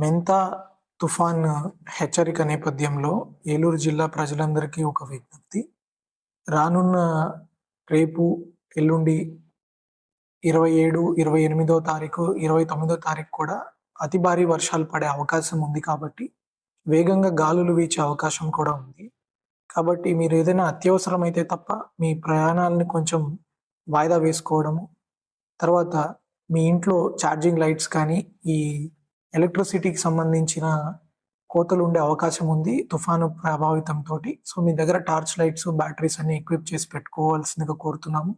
మెంతా తుఫాన్ హెచ్చరిక నేపథ్యంలో ఏలూరు జిల్లా ప్రజలందరికీ ఒక విజ్ఞప్తి. రానున్న రేపు ఎల్లుండి ఇరవై ఏడు ఇరవై ఎనిమిదో తారీఖు ఇరవై తొమ్మిదో తారీఖు కూడా అతి భారీ వర్షాలు పడే అవకాశం ఉంది కాబట్టి వేగంగా గాలులు వీచే అవకాశం కూడా ఉంది. కాబట్టి మీరు ఏదైనా అత్యవసరమైతే తప్ప మీ ప్రయాణాలని కొంచెం వాయిదా వేసుకోవడము తర్వాత మీ ఇంట్లో ఛార్జింగ్ లైట్స్ కానీ ఈ ఎలక్ట్రిసిటీకి సంబంధించిన కోతలు ఉండే అవకాశం ఉంది తుఫాను ప్రభావితంతో సో మీ దగ్గర టార్చ్ లైట్స్ బ్యాటరీస్ అన్ని ఎక్విప్ చేసి పెట్టుకోవాల్సిందిగా కోరుతున్నాము.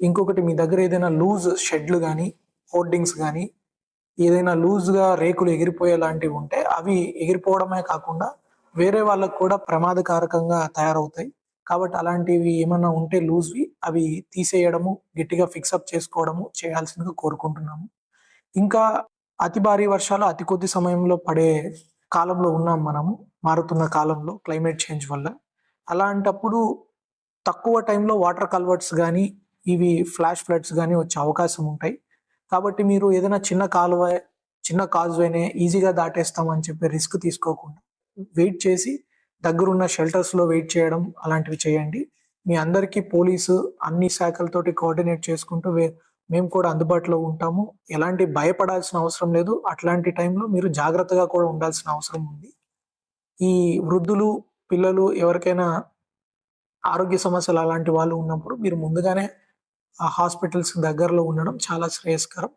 ఇంకొకటి మీ దగ్గర ఏదైనా లూజ్ షెడ్లు కానీ హోర్డింగ్స్ కానీ ఏదైనా లూజ్గా రేకులు ఎగిరిపోయే లాంటివి ఉంటే అవి ఎగిరిపోవడమే కాకుండా వేరే వాళ్ళకు కూడా ప్రమాదకారకంగా తయారవుతాయి. కాబట్టి అలాంటివి ఏమన్నా ఉంటే లూజ్వి అవి తీసేయడము గట్టిగా ఫిక్సప్ చేసుకోవడము చేయాల్సిందిగా కోరుకుంటున్నాము. ఇంకా అతి భారీ వర్షాలు అతి కొద్ది సమయంలో పడే కాలంలో ఉన్నాం మనము మారుతున్న కాలంలో క్లైమేట్ చేంజ్ వల్ల. అలాంటప్పుడు తక్కువ టైంలో వాటర్ కల్వర్ట్స్ కానీ ఇవి ఫ్లాష్ ఫ్లడ్స్ కానీ వచ్చే అవకాశం ఉంటాయి. కాబట్టి మీరు ఏదైనా చిన్న కాలువ చిన్న కాజ్వేనే ఈజీగా దాటేస్తామని చెప్పి రిస్క్ తీసుకోకుండా వెయిట్ చేసి దగ్గరున్న షెల్టర్స్లో వెయిట్ చేయడం అలాంటివి చేయండి. మీ అందరికీ పోలీసు అన్ని శాఖలతోటి కోఆర్డినేట్ చేసుకుంటూ వే- మేము కూడా అందుబాటులో ఉంటాము. ఎలాంటి భయపడాల్సిన అవసరం లేదు. అట్లాంటి టైంలో మీరు జాగ్రత్తగా కూడా ఉండాల్సిన అవసరం ఉంది. ఈ వృద్ధులు పిల్లలు ఎవరికైనా ఆరోగ్య సమస్యలు అలాంటి వాళ్ళు ఉన్నప్పుడు మీరు ముందుగానే ఆ హాస్పిటల్స్ దగ్గరలో ఉండడం చాలా శ్రేయస్కరం.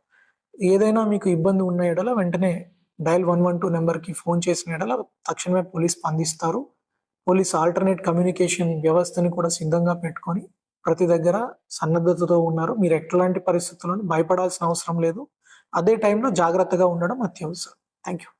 ఏదైనా మీకు ఇబ్బంది ఉన్న ఎడల వెంటనే డయల్ వన్ వన్ టూ నెంబర్కి ఫోన్ చేసిన ఎడల తక్షణమే పోలీస్ స్పందిస్తారు. పోలీస్ ఆల్టర్నేట్ కమ్యూనికేషన్ వ్యవస్థని కూడా సిద్ధంగా పెట్టుకొని ప్రతి దగ్గర సన్నద్ధతతో ఉన్నారు. మీరు ఎట్లాంటి పరిస్థితులను భయపడాల్సిన అవసరం లేదు. అదే టైంలో జాగ్రత్తగా ఉండడం అత్యవసరం. Thank you